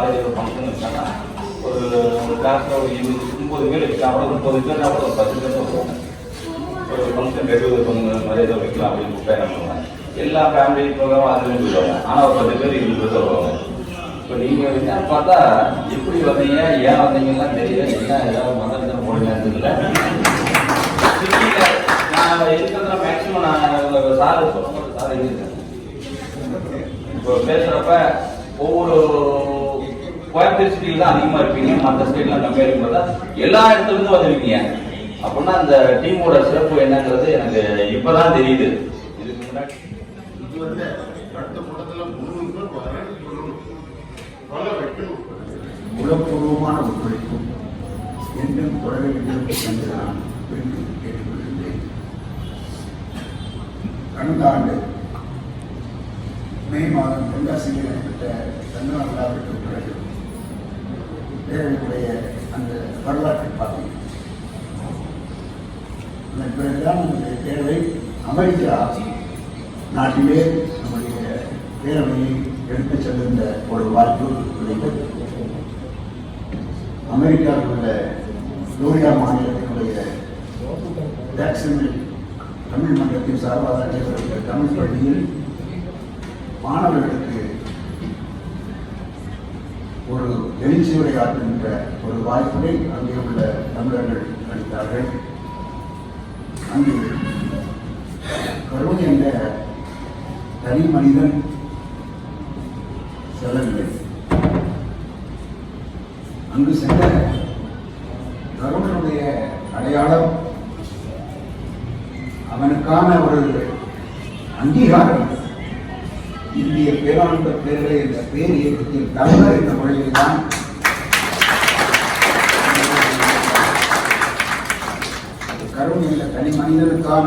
காலையில் ஒரு ஃபங்க்ஷன் இருக்காங்கன்னா ஒரு ஒரு ஒரு இருபது முப்பது பேர் இருக்கா கூட முப்பது பேர் கூட ஒரு பத்து பேர் தான் போவாங்க ஒரு ஃபங்க்ஷன் ரெகுலர் பண்ணுங்க மாதிரி ஏதோ வைக்கலாம் அப்படின்னு கூப்பிட்டா பண்ணுவாங்க. எல்லா ஃபேமிலி ப்ரோக்ராமும் அதுலேயும் போயிடுவாங்க ஆனால் ஒரு பத்து பேர் இருபது பேர் வருவாங்க. இப்போ நீங்கள் என்ன பார்த்தா எப்படி வந்தீங்க ஏன் வந்தீங்கன்னா தெரியல. என்ன ஏதாவது மதம் போடுங்கன்னு தெரியல. நான் இருக்கிறதுல மேக்ஸிமம் நான் சார் சொல்லும்போது சார் இருக்கேன். இப்போ பேசுறப்ப ஒவ்வொரு கோயம்புத்தூர் சிட்டியில் தான் அதிகமாக இருப்பீங்க. மற்ற ஸ்டேட்லாம் கம்மியாக இருக்கும்போது எல்லா இடத்துல இருந்து வந்திருக்கீங்க அப்படின்னா அந்த டீமோட சிறப்பு என்னங்கிறது எனக்கு இப்பதான் தெரியுது. இதுக்கு முன்னாடி இது வந்து அடுத்த கூட்டத்துல முன்னூறு பேர் வரேன்னு சொல்லணும் வர வைக்கணும் உலகப்பூர்வமான ஒத்துழைப்பும் என்றும் தொடர வேண்டும் என்று நான் விரும்பி கேட்டுக்கொள்கின்றேன் கடந்த ஆண்டு மே மாதம் தென்காசியில் நடைபெற்ற சந்தன விழாவிற்கு பிறகு பேரவையுடைய அந்த வரலாற்றை பார்த்தேன் அதன் பிறகுதான் நம்முடைய தேவை அமெரிக்கா நாட்டிலே நம்முடைய பேரவையை எடுத்து செல்கின்ற ஒரு வாய்ப்பு கிடைத்தது. அமெரிக்காவில் உள்ள லோரியா மாநிலத்தினுடைய ஜாக்சனில் தமிழ் மன்றத்தின் சார்பாக நடைபெறுகிற தமிழ் பள்ளியில் மாணவர்களுக்கு ஒரு எழுச்சி உரையாற்றுகின்ற ஒரு வாய்ப்பினை அங்கே உள்ள தமிழர்கள் அளித்தார்கள். அங்கு கருணை என்ற தனி மனிதன் செல்லவில்லை. அங்கு சென்ற கருணனுடைய அடையாளம் அவனுக்கான ஒரு அங்கீகாரம் இந்திய பேராண்ட பேரவை என்ற பேர் இயக்கத்தில் தலைவர் என்ற முறையில் தான் கருணை என்ற தனி மனிதனுக்கான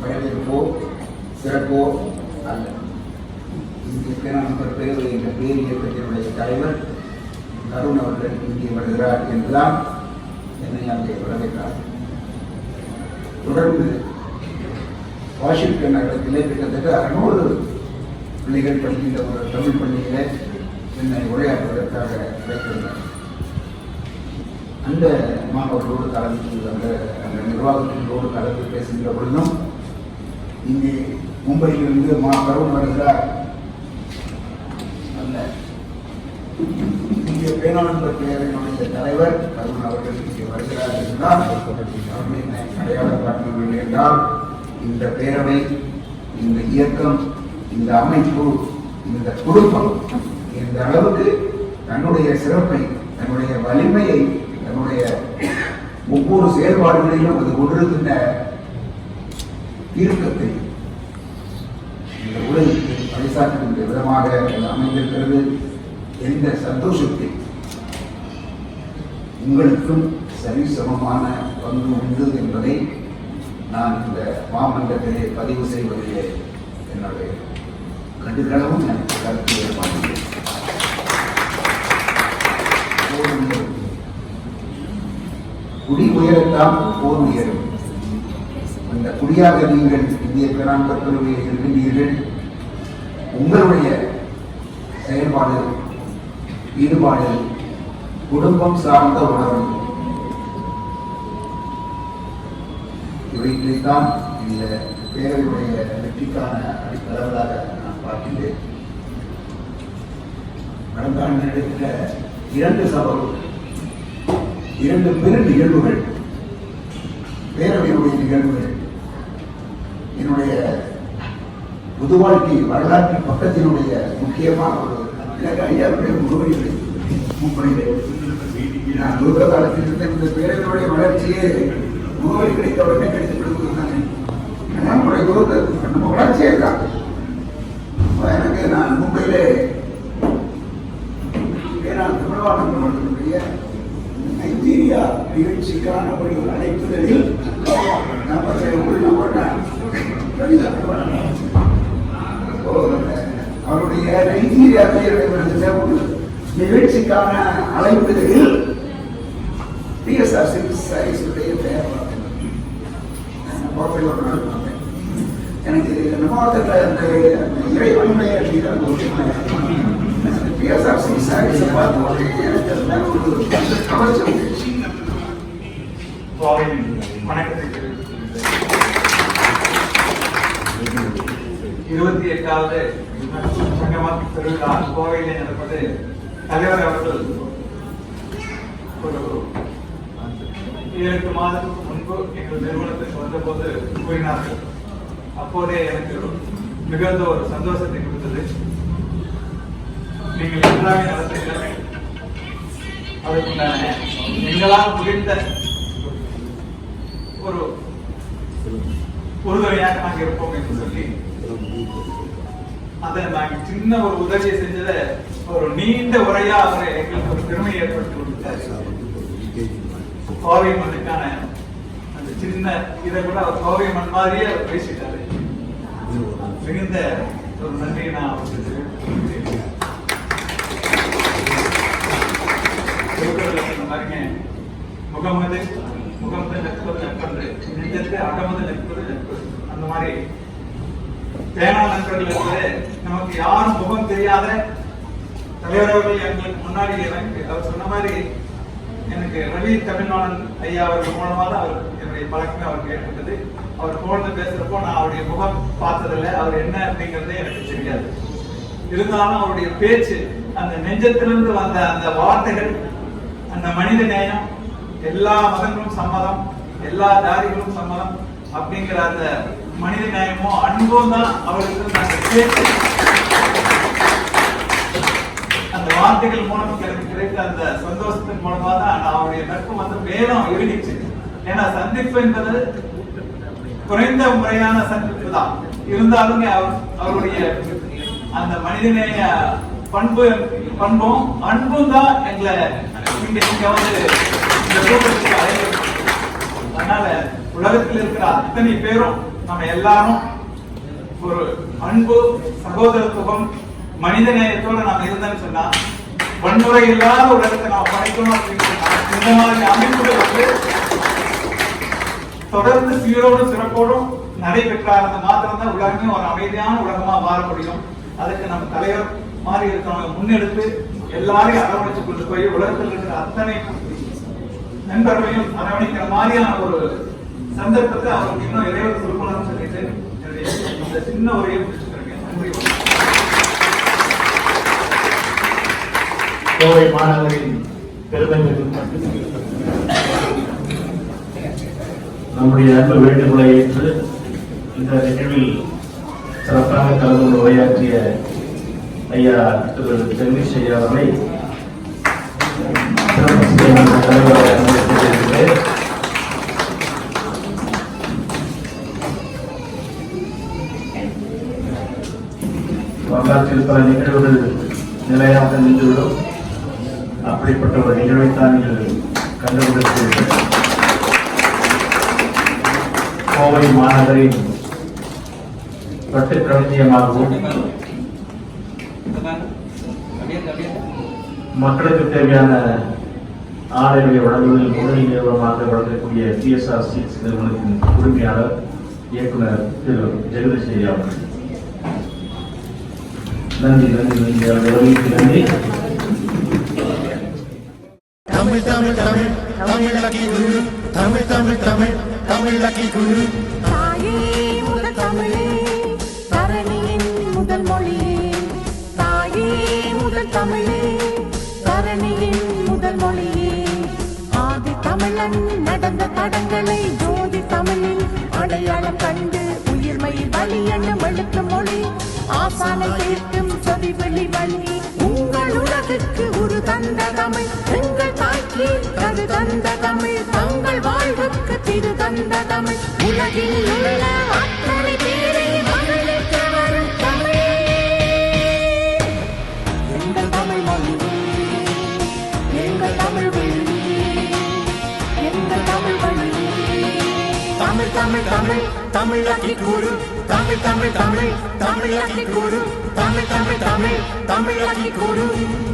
வரவேற்போ சிறப்போ அல்ல. இந்திய பேராண்ட பேரவை என்ற பேர் இயக்கத்தினுடைய தலைவர் கருண் அவர்கள் இங்கே வருகிறார் என்றுதான் என்னை அங்கே வரவேற்றார். தொடர்ந்து வாஷிங்டன் நகரத்திலே கிட்டத்தட்ட அறுநூறு பிள்ளைகள் படிக்கின்ற ஒரு தமிழ் பள்ளியிலே என்னை உரையாற்றுவதற்காக அழைத்திருந்தார் அந்த மாணவர்களோடு கலந்து அந்த அந்த நிர்வாகத்தினரோடு கலந்து பேசுகின்ற பொழுதும் இங்கே மும்பையிலிருந்து மா கருண் வருகிறார். அல்ல இந்திய பேனாளர் பேரவையினுடைய தலைவர் கருண் அவர்கள் இங்கே வருகிறார் என்றால் அவர்களை அடையாளம் காட்டவில்லை என்றால் இந்த பேரவை இந்த இயக்கம் இந்த அமைப்பு இந்த குடும்பம் இந்த அளவுக்கு தன்னுடைய சிறப்பை தன்னுடைய வலிமையை தன்னுடைய ஒவ்வொரு செயல்பாடுகளிலும் அது கொண்டிருக்கின்ற தீர்க்கத்தை இந்த உலகிற்கு பறைசாற்றுகின்ற விதமாக அமைந்திருக்கிறது எந்த சந்தோஷத்தை உங்களுக்கும் சரி சமமான பங்கு உண்டு என்பதை நான் இந்த மாமன்றத்திலே பதிவு செய்வதிலே என்னுடைய கண்டுகளவும் எனக்கு கருத்து ஏற்பாடு குடி உயரத்தான் போர் உயரும். அந்த குடியாக நீங்கள் இந்திய பேராண்ட பிரிவில் இருக்கின்றீர்கள் உங்களுடைய செயல்பாடு ஈடுபாடு குடும்பம் சார்ந்த உணர்வு இவைகளைத்தான் இந்த பேரவையுடைய வெற்றிக்கான அடித்தளங்களாக நான் கடந்த ஆண்டு இரண்டு சபைகள் இரண்டு பெரு நிகழ்வுகள் பேரவையுடைய நிகழ்வுகள் என்னுடைய புது வாழ்க்கை வரலாற்று பக்கத்தினுடைய முக்கியமான ஒரு எனக்கு ஐயாவுடைய முகவரிகளை நான் துர்க காலத்தில் இருந்த இந்த பேரவையுடைய வளர்ச்சியே முகவரி கிடைத்த உடனே கிடைத்து விடுவதுதானே நம்முடைய நம்ம வளர்ச்சியே தான் அப்ப நான் மும்பையிலே ஏனால் தமிழ்நாட்டினுடைய நைஜீரியா நிகழ்ச்சிக்கான ஒரு அழைப்புதலில் நமது உள்ள அவருடைய நைஜீரியா பேருடைய ஒரு நிகழ்ச்சிக்கான அழைப்புதலில் பிஎஸ்ஆர் சாரிஸுடைய பெயர் பார்த்தேன் கோப்பையில் ஒரு நாள் பார்த்தேன் எனக்கு இந்த அந்த இறைவனுடைய பிஎஸ்ஆர் சாரிஸை பார்த்த உடனே எனக்கு அது ஒரு கவர்ச்சி வந்துச்சு. இருபத்தி எட்டாவது சங்கம திருவிழா கோவையில் நடப்பது தலைவர் அவர்கள் ஒரு ஏழு எட்டு மாதத்துக்கு முன்பு எங்கள் நிறுவனத்துக்கு வந்தபோது கூறினார்கள். அப்போதே எனக்கு மிகுந்த ஒரு சந்தோஷத்தை கொடுத்தது. நீங்கள் எல்லாமே நடத்துகிறீர்கள் அதுக்குண்டான எங்களால் முடிந்த ஒரு உறுதுணையாக நாங்க இருப்போம் என்று சொல்லி அதை நாங்கள் சின்ன ஒரு உதவியை செஞ்சத ஒரு நீண்ட உரையா அவர் எங்களுக்கு ஒரு பெருமையை கோவை மண்ணுக்கான அந்த சின்ன இதை கூட அவர் கோவை மண் மாதிரியே அவர் மிகுந்த ஒரு நன்றியை நான் அவருக்கு தெரிவித்துக் திருக்குறள்ல முகமது முகமது நட்பது நட்பன்று நெஞ்சத்து அகமது நட்பது நட்பு அந்த மாதிரி. தேனா நண்பர்கள் என்பது நமக்கு யாரும் முகம் தெரியாத தலைவர் அவர்கள் எங்களுக்கு முன்னாடி எனக்கு அவர் சொன்ன மாதிரி எனக்கு ரவி தமிழ்நாடன் ஐயா அவர்கள் மூலமாக அவர் என்னுடைய பழக்கமே அவருக்கு ஏற்பட்டது அவர் புகழ்ந்து பேசுறப்போ நான் அவருடைய முகம் பார்த்ததில்லை. அவர் என்ன அப்படிங்கிறதே எனக்கு தெரியாது. இருந்தாலும் அவருடைய பேச்சு அந்த நெஞ்சத்திலிருந்து வந்த அந்த வார்த்தைகள் அந்த மனித நேயம் எல்லா மதங்களும் சம்மதம் எல்லா ஜாதிகளும் சம்மதம் அப்படிங்கிற அந்த மனித நேயமும் அன்பும் தான் அவருக்கு அந்த பேச்சு. அந்த வார்த்தைகள் மூலம் எனக்கு கிடைத்த அந்த சந்தோஷத்தின் மூலமா தான் நான் அவருடைய நட்பு வந்து மேலும் இருந்துச்சு. ஏன்னா சந்திப்பு என்பது குறைந்த முறையான சந்திப்பு தான். இருந்தாலுமே அவர் அவருடைய அந்த மனிதநேய பண்பு பண்பும் அன்பும் தான் எங்களை இங்க இங்க வந்து இந்த கூட்டத்துக்கு அதனால உலகத்தில் இருக்கிற அத்தனை பேரும் நம்ம எல்லாரும் ஒரு அன்பு சகோதரத்துவம் மனித நேயத்தோட நாம இருந்தேன்னு சொன்னா வன்முறை இல்லாத உலகத்தை நாம் படைக்கணும் அப்படின்னு சொன்னா இந்த மாதிரி அமைப்புகள் வந்து தொடர்ந்து சீரோடும் சிறப்போடும் நடைபெற்றார்ந்த மாத்திரம் தான் உலகமே ஒரு அமைதியான உலகமா மாற முடியும். அதுக்கு நம்ம தலைவர் மாறி இருக்கிறவங்க முன்னெடுத்து எல்லாரையும் அரவணைச்சு கொண்டு போய் உலகத்தில் இருக்கிற அத்தனை நண்பர்களையும் அரவணைக்கிற மாதிரியான ஒரு சந்தர்ப்பத்தை அவருக்கு இன்னும் இறைவர் கொடுக்கணும்னு சொல்லிட்டு இந்த சின்ன உரையை முடிச்சுக்கிறேன். நன்றி. கோவை மாநகரின் பெருமை நம்முடைய அன்பு வேண்டுகோளை ஏற்று இந்த நிகழ்வில் சிறப்பாக கலந்து கொண்டு உரையாற்றிய ஐயா திரு ஜெகதீஷ் ஐயா அவர்களை வரலாற்றில் பல நிகழ்வுகள் நிலையாக நின்றுவிடும். அப்படிப்பட்ட ஒரு நிகழ்வைத்தான் நீங்கள் கண்டுபிடித்தீர்கள் கோவை மாநகரின் பட்டு களஞ்சியமாகவும் மக்களுக்கு தேவையான ஆடைகளை வழங்குவதில் முதல் நிறுவனமாக வழங்கக்கூடிய சிஎஸ்ஆர் சிஎஸ் நிறுவனத்தின் உரிமையாளர் இயக்குனர் திரு ஜெகதீஷ் ஐயா அவர்கள். நன்றி நன்றி நன்றி. அவருடைய நன்றி. தமிழ் தமிழ் தமிழ். தமிழ் தமிழ் தமிழ் தமிழ். தமிழ் லக்கி குரு. தாயே முதல் தமிழே தரணியின் முதல் மொழியே தாயே முதல் தமிழே தரணியின் முதல் மொழியே ஆதி தமிழன் நடந்த தடங்களை ஜோதி தமிழில் அடையாளம் கண்டு உயிர்மை வழி என்னும் எழுத்து மொழி. ஆசானை கேட்கும் சொதி வெளி வழி. உங்கள் உலகுக்கு ஒரு தந்த தமிழ் எங்கள் தாய்க்கு அது தந்த தமிழ். தங்கள் வாழ்வுக்கு செய்து தந்த தமிழ். உலகில் உள்ள அத்தனை பேரை மகிழ்விக்க வரும் தமிழே. எங்கள் தமிழ் மொழியே எங்கள் தமிழ் வழியே எங்கள் தமிழ் வழியே. தமிழ் தமிழ் தமிழ் தமிழாக்கி கூறு. தமிழ் தமிழ் தமிழ் தமிழாக்கி கூறு. தமிழ் தமிழ் தமிழ் தமிழாக்கி கூறு.